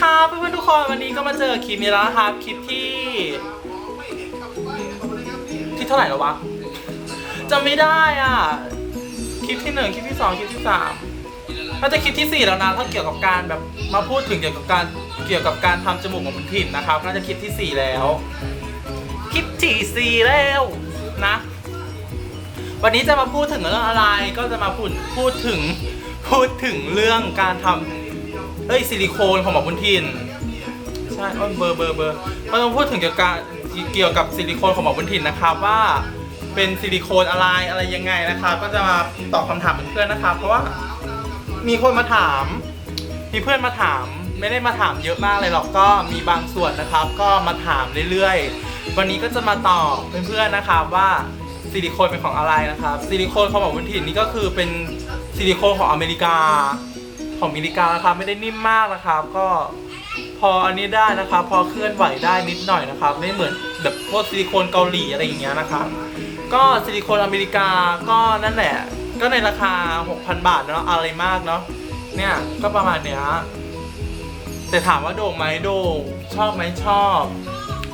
ครับเพื่อนๆทุกคนวันนี้ก็มาเจอคลิปนี้แล้วนะครับคลิปที่ ที่เท่าไหร่แล้ววะจำไม่ได้อะคลิปที่หนึ่งคลิปที่สองคลิปที่สามน่าจะคลิปที่สี่แล้วนะถ้าเกี่ยวกับการแบบมาพูดถึงเกี่ยวกับการเกี่ยวกับการทำจมูกของคุณถิ่นนะครับ น่าจะคลิปที่สี่แล้ว คลิปที่สี่แล้วนะ วันนี้จะมาพูดถึงเรื่องอะไรก็จะมาพูดพูดถึงพูดถึงเรื่องการทำ เอ้ยซิลิโคนของหมอบุญทินใช่เอ้ยเบอร์เบอร์เบอร์เราจะพูดถึงเกี่ยวกับเกี่ยวกับซิลิโคนของหมอบุญทินนะครับว่าเป็นซิลิโคนอะไรอะไรยังไงนะครับก็จะมาตอบคำถามเพื่อนๆนะครับเพราะว่ามีคนมาถาม มีเพื่อนมาถามไม่ได้มาถามเยอะมากเลยหรอกก็มีบางส่วนนะครับ ก็มาถามเรื่อยๆ วันนี้ก็จะมาตอบเพื่อนๆนะครับว่าซิลิโคนเป็นของอะไรนะครับซิลิโคนของหมอบุญถิ่นนี่ก็คือเป็นซิลิโคนของอเมริกา ของอเมริกานะครับไม่ได้นิ่มมากนะครับ ก็พออันนี้ได้นะครับ พอเคลื่อนไหวได้นิดหน่อยนะครับ ไม่เหมือนแบบพวกซิลิโคนเกาหลีอะไรอย่างเงี้ยนะครับ ก็ซิลิโคนอเมริกาก็นั่นแหละ ก็ในราคา 6,000 บาทเนาะอะไรมากเนาะเนี่ยก็ประมาณเนี้ยแต่ถามว่าโด่งไหมโด่งชอบไหมชอบ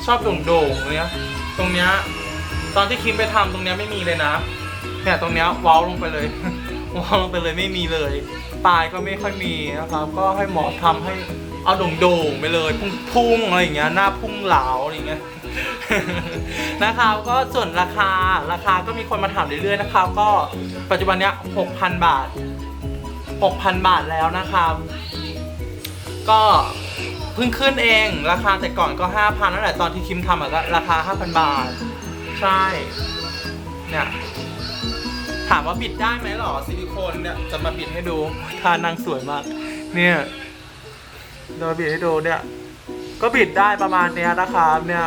ชอบโด่งโด่งเนี้ยตรงเนี้ยตอนที่คิมไปทำตรงเนี้ยไม่มีเลยนะเนี่ยตรงเนี้ยว้าลงไปเลย ว้าลงไปเลยไม่มีเลย ปลายก็ไม่ค่อยมีนะครับ ก็ให้หมอทำให้เอาโด่งโด่งๆไปเลยพุ่งพุ่งๆอะไรอย่างเงี้ยหน้าพุ่งเหลาอะไรอย่างเงี้ยนะครับก็ส่วนราคาราคาก็มีคนมาถามเรื่อยๆนะครับก็ปัจจุบันเนี้ย6,000บาท6,000บาทแล้วนะครับก็เพิ่งขึ้นเองราคาแต่ก่อนก็5,000นั่นแหละตอนที่คิมทำอะก็ราคา5,000บาท ใช่เนี่ย ถามว่าบิดได้ไหมหรอซิลิโคนเนี่ยจะมาบิดให้ดูท่านางสวยมาก เนี่ยจะมาบิดให้ดูเนี่ย ก็บิดได้ประมาณเนี้ยนะครับเนี่ย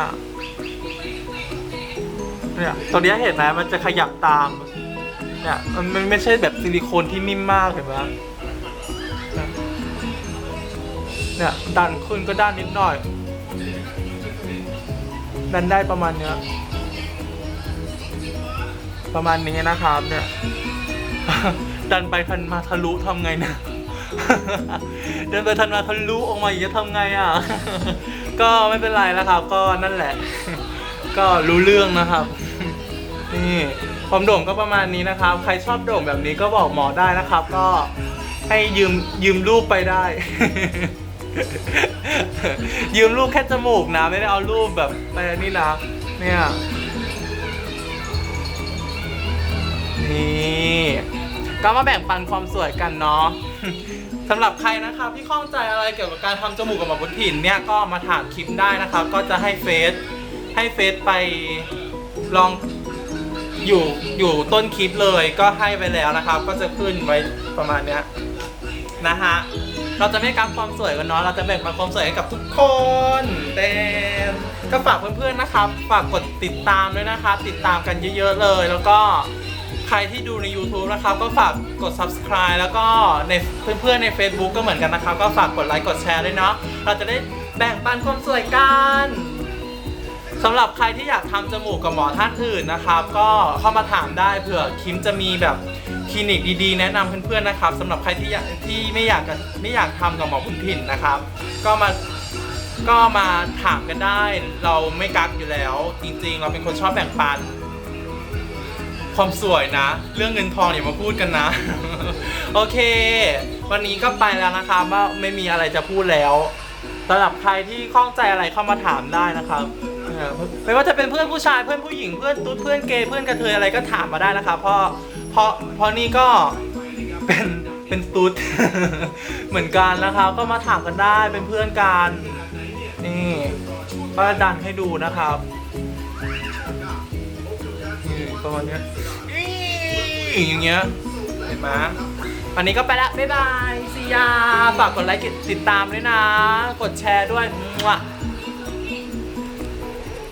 เนี่ยตรงนี้เห็นไหมมันจะขยับตาม เนี่ยมันมันไม่ใช่แบบซิลิโคนที่นิ่มมากเห็นไหมเนี่ยดันขึ้นก็ด้านนิดหน่อย ดันได้ประมาณเนี้ย ประมาณนี้นะครับเนี่ย ดันไปทันมาทะลุทำไงเนี่ยเดินไปทันมาทะลุออกมาอย่างนี้ยทำไงอะ ก็ไม่เป็นไรแล้วครับ ก็นั่นแหละ ก็รู้เรื่องนะครับ นี่ความโด่งก็ประมาณนี้นะครับ ใครชอบโด่งแบบนี้ก็บอกหมอได้นะครับ ก็ให้ยืมยืมรูปไปได้ ยืมรูปแค่จมูกนะ ไม่ได้เอารูปแบบไปนี่นะเนี่ย ก็มาแบ่งปันความสวยกันเนาะ สำหรับใครนะครับที่ข้องใจอะไรเกี่ยวกับการทำจมูกกับหมอบุญถิ่นเนี่ยก็มาถามคลิปได้นะครับ ก็จะให้เฟซให้เฟซไปลองอยู่อยู่ต้นคลิปเลยก็ให้ไปแล้วนะครับ ก็จะขึ้นไว้ประมาณเนี้ยนะฮะเราจะไม่กักความสวยกันเนาะเราจะแบ่งปันความสวยให้กับทุกคนเต็มก็ฝากเพื่อนๆนะครับ ฝากกดติดตามด้วยนะครับติดตามกันเยอะๆเลย แล้วก็ ใครที่ดูใน YouTube นะครับ ก็ฝากกด subscribe แล้วก็ในเพื่อนๆใน Facebook ก็เหมือนกันนะครับ ก็ฝากกดไลค์กดแชร์ด้วยเนาะเราจะได้แบ่งปันความสวยกันสำหรับใครที่อยากทำจมูกกับหมอท่านอื่นนะครับ ก็เข้ามาถามได้เผื่อคิมจะมีแบบคลินิกดีๆ แนะนำเพื่อนๆนะครับสำหรับใครที่อยากที่ไม่อยากจะไม่อยากทำกับหมอบุญถิ่นนะครับ ก็มาก็มาถามกันได้ เราไม่กักอยู่แล้ว จริงๆ เราเป็นคนชอบแบ่งปัน ความสวยนะ เรื่องเงินทองอย่ามาพูดกันนะ โอเค วันนี้ก็ไปแล้วนะครับว่าไม่มีอะไรจะพูดแล้วสำหรับใครที่ข้องใจอะไรเข้ามาถามได้นะครับไม่ว่าจะเป็นเพื่อนผู้ชายเพื่อนผู้หญิงเพื่อนตุ๊ดเพื่อนเกย์เพื่อนกระเทยอะไรก็ถามมาได้นะครับเพราะเพราะเพราะนี่ก็เป็นเป็นตุ๊ดเหมือนกันนะครับก็มาถามกันได้เป็นเพื่อนกันนี่ก็ดันให้ดูนะครับ ประมาณเนี้ยอี้อย่างเงี้ยเห็นไหมวันนี้ก็ไปละบ๊ายบายซียาฝากกดไลค์กดติดตามด้วยนะ กดแชร์ด้วยมั่ว